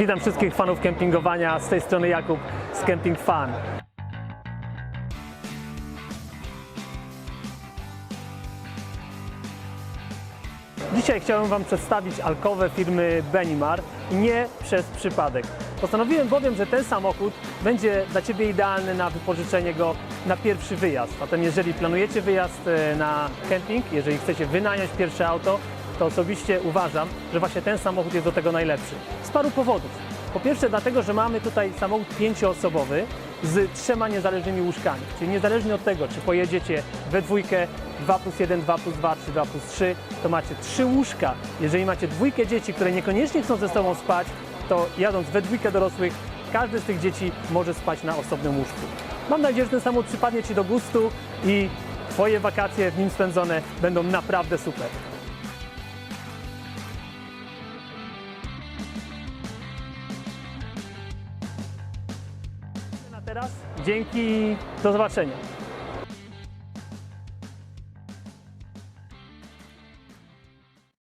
Witam wszystkich fanów kempingowania, z tej strony Jakub z Camping Fan. Dzisiaj chciałem Wam przedstawić alkowę firmy Benimar nie przez przypadek. Postanowiłem bowiem, że ten samochód będzie dla Ciebie idealny na wypożyczenie go na pierwszy wyjazd. Zatem jeżeli planujecie wyjazd e, na kemping, jeżeli chcecie wynająć pierwsze auto, to osobiście uważam, że właśnie ten samochód jest do tego najlepszy. Z paru powodów. Po pierwsze dlatego, że mamy tutaj samochód pięcioosobowy z trzema niezależnymi łóżkami. Czyli niezależnie od tego, czy pojedziecie we dwójkę 2 plus 1, 2 plus 2 czy 2 plus 3, to macie trzy łóżka. Jeżeli macie dwójkę dzieci, które niekoniecznie chcą ze sobą spać, to jadąc we dwójkę dorosłych, każdy z tych dzieci może spać na osobnym łóżku. Mam nadzieję, że ten samochód przypadnie Ci do gustu i Twoje wakacje w nim spędzone będą naprawdę super. Teraz dzięki, do zobaczenia.